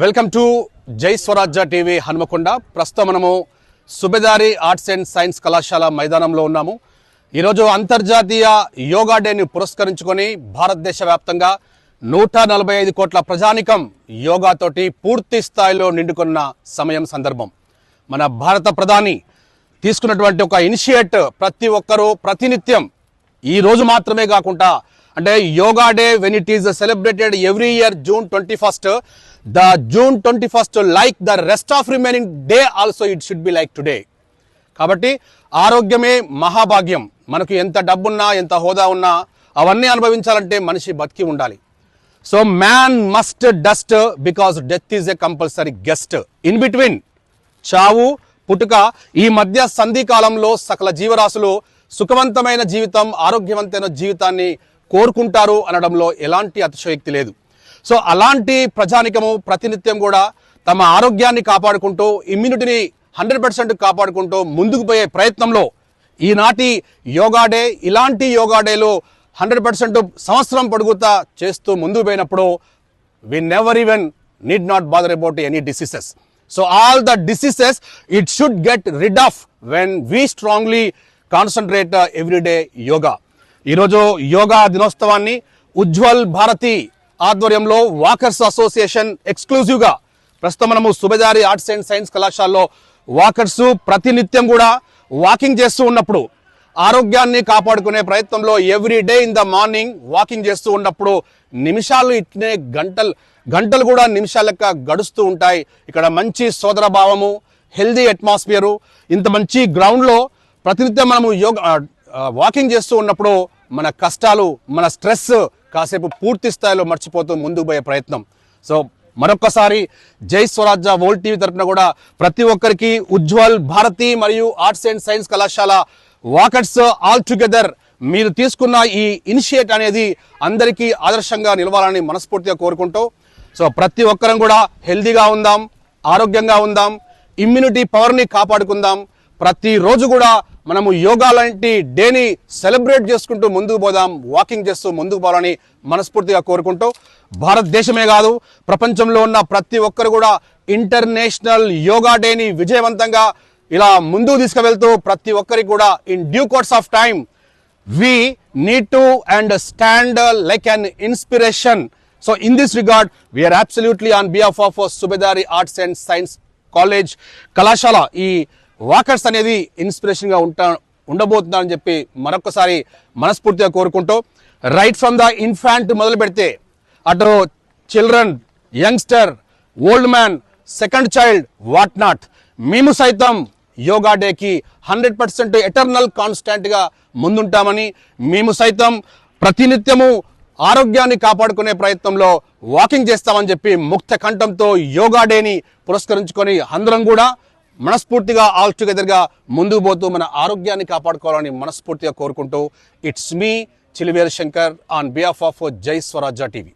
Welcome to జై Swarajya TV Hanumakonda. ప్రస్తుతం మనము సుబేదారి ఆర్ట్స్ అండ్ సైన్స్ కళాశాల మైదానంలో ఉన్నాము. ఈరోజు అంతర్జాతీయ యోగా డేని పురస్కరించుకొని భారతదేశ వ్యాప్తంగా నూట నలభై ఐదు కోట్ల ప్రజానికం యోగాతోటి పూర్తి స్థాయిలో నిండుకున్న సమయం సందర్భం. మన భారత ప్రధాని తీసుకున్నటువంటి ఒక ఇనిషియేట్ ప్రతి ఒక్కరూ ప్రతినిత్యం ఈ రోజు మాత్రమే కాకుండా అంటే yoga day when it is celebrated every year June twenty first the June twenty first like the rest of remaining day also it should be like today కాబట్టి ఆరోగ్యమే మహాభాగ్యం. మనకు ఎంత డబ్బున్నా ఎంత హోదా ఉన్నా అవన్నీ అనుభవించాలంటే మనిషి బతికి ఉండాలి. So man must dust because death is a compulsory guest in between చావు పుట్టుక ఈ మధ్య సంధి కాలంలో సకల జీవరాశులు సుఖవంతమైన జీవితం ఆరోగ్యవంతమైన జీవితాన్ని కోరుకుంటారు అనడంలో ఎలాంటి అతిశయోక్తి లేదు. సో అలాంటి ప్రజానికము ప్రతినిత్యం కూడా తమ ఆరోగ్యాన్ని కాపాడుకుంటూ ఇమ్యూనిటీని హండ్రెడ్ పర్సెంట్ కాపాడుకుంటూ ముందుకు పోయే ప్రయత్నంలో ఈనాటి యోగా డే ఇలాంటి యోగా డేలో హండ్రెడ్ పర్సెంట్ సంవత్సరం పొడుగుతా చేస్తూ ముందుకు పోయినప్పుడు we never even need not bother about any diseases so all the diseases it should get rid of when we strongly concentrate everyday yoga ఈరోజు యోగా దినోత్సవాన్ని ఉజ్వల్ భారతి ఆధ్వర్యంలో వాకర్స్ అసోసియేషన్ ఎక్స్క్లూజివ్గా ప్రస్తుతం మనము సుబేదారి ఆర్ట్స్ అండ్ సైన్స్ కళాశాలలో వాకర్స్ ప్రతినిత్యం కూడా వాకింగ్ చేస్తూ ఉన్నప్పుడు ఆరోగ్యాన్ని కాపాడుకునే ప్రయత్నంలో every day in the morning walking చేస్తూ ఉన్నప్పుడు నిమిషాలు ఇట్నే గంటలు గంటలు కూడా నిమిషాలక్క గడుస్తూ ఉంటాయి. ఇక్కడ మంచి సోదర భావము హెల్దీ అట్మాస్ఫియరు ఇంత మంచి గ్రౌండ్లో ప్రతినిత్యం మనము యోగా వాకింగ్ చేస్తూ ఉన్నప్పుడు మన కష్టాలు మన స్ట్రెస్ కాసేపు పూర్తి స్థాయిలో మర్చిపోతూ ముందుకు పోయే ప్రయత్నం. సో మరొక్కసారి జై స్వరాజ్య వరల్డ్ టీవీ తరఫున కూడా ప్రతి ఒక్కరికి ఉజ్వల్ భారతి మరియు ఆర్ట్స్ అండ్ సైన్స్ కళాశాల వాకర్స్ ఆల్ టుగెదర్ మీరు తీసుకున్న ఈ ఇనిషియేట్ అనేది అందరికీ ఆదర్శంగా నిలవాలని మనస్ఫూర్తిగా కోరుకుంటూ సో ప్రతి ఒక్కరం కూడా హెల్దీగా ఉందాం ఆరోగ్యంగా ఉందాం ఇమ్యూనిటీ పవర్ని కాపాడుకుందాం ప్రతిరోజు కూడా మనము యోగా లాంటి డేని సెలబ్రేట్ చేసుకుంటూ ముందుకు పోదాం వాకింగ్ చేస్తూ ముందుకు పోవాలని మనస్ఫూర్తిగా కోరుకుంటూ భారతదేశమే కాదు ప్రపంచంలో ఉన్న ప్రతి ఒక్కరు కూడా ఇంటర్నేషనల్ యోగా డేని విజయవంతంగా ఇలా ముందుకు తీసుకువెళ్తూ ప్రతి ఒక్కరికి కూడా in due course of time we need to and stand like an inspiration. So in this regard we are absolutely on absolutely of Subedari arts and science college కళాశాల. ఈ వాకర్స్ అనేది ఇన్స్పిరేషన్గా ఉంటా ఉండబోతుందని చెప్పి మరొకసారి మనస్ఫూర్తిగా కోరుకుంటూ రైట్ ఫ్రమ్ ద ఇన్ఫాంట్ మొదలు పెడితే అటు children youngster old man second child what not మేము సైతం యోగా డేకి హండ్రెడ్ పర్సెంట్ ఎటర్నల్ కాన్స్టాంట్గా ముందుంటామని మేము సైతం ప్రతినిత్యము ఆరోగ్యాన్ని కాపాడుకునే ప్రయత్నంలో వాకింగ్ చేస్తామని చెప్పి ముక్త కంఠంతో యోగా డేని పురస్కరించుకొని అందరం కూడా మనస్ఫూర్తిగా ఆల్ టుగెదర్గా ముందుకు పోతూ మన ఆరోగ్యాన్ని కాపాడుకోవాలని మనస్ఫూర్తిగా కోరుకుంటూ it's me Chiliveru Shankar on behalf of Jai Swarajya TV